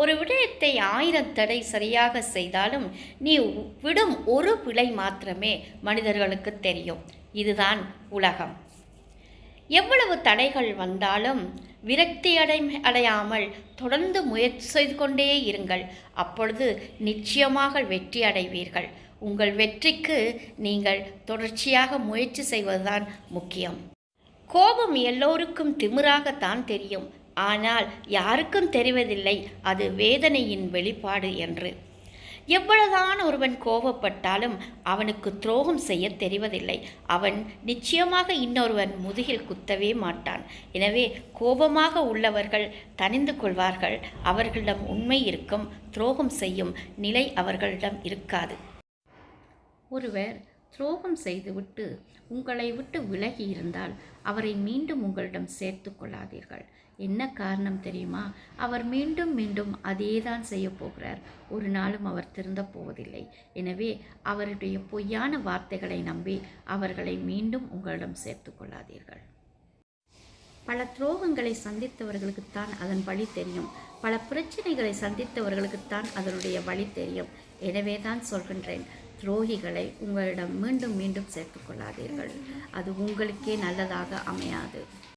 ஒரு விடயத்தை ஆயிரம் தடை சரியாக செய்தாலும் நீ விடும் ஒரு பிழை மாத்திரமே மனிதர்களுக்கு தெரியும். இதுதான் உலகம். எவ்வளவு தடைகள் வந்தாலும் விரக்தி அடை அடையாமல் தொடர்ந்து முயற்சி செய்து கொண்டே இருங்கள். அப்பொழுது நிச்சயமாக வெற்றி அடைவீர்கள். உங்கள் வெற்றிக்கு நீங்கள் தொடர்ச்சியாக முயற்சி செய்வதுதான் முக்கியம். கோபம் எல்லோருக்கும் திமிராகத்தான் தெரியும். ஆனால் யாருக்கும் தெரிவதில்லை அது வேதனையின் வெளிப்பாடு என்று. எவ்வளவுதான் ஒருவன் கோபப்பட்டாலும் அவனுக்கு துரோகம் செய்ய தெரிவதில்லை. அவன் நிச்சயமாக இன்னொருவன் முதுகில் குத்தவே மாட்டான். எனவே கோபமாக உள்ளவர்கள் தணிந்து கொள்வார்கள். அவர்களிடம் உண்மை இருக்கும் துரோகம் செய்யும் நிலை அவர்களிடம் இருக்காது. ஒருவர் துரோகம் செய்துவிட்டு உங்களை விட்டு விலகி இருந்தால் அவரை மீண்டும் உங்களிடம் சேர்த்து கொள்ளாதீர்கள். என்ன காரணம் தெரியுமா? அவர் மீண்டும் மீண்டும் அதேதான் செய்ய போகிறார். ஒரு நாளும் அவர் திருந்த போவதில்லை. எனவே அவருடைய பொய்யான வார்த்தைகளை நம்பி அவர்களை மீண்டும் உங்களிடம் சேர்த்து கொள்ளாதீர்கள். பல துரோகங்களை சந்தித்தவர்களுக்குத்தான் அதன் வழி தெரியும். பல பிரச்சனைகளை சந்தித்தவர்களுக்குத்தான் அதனுடைய வழி தெரியும். எனவே தான் சொல்கின்றேன் துரோகிகளை உங்களிடம் மீண்டும் மீண்டும் சேர்த்துக்கொள்ளாதீர்கள் அது உங்களுக்கே நல்லதாக அமையாது.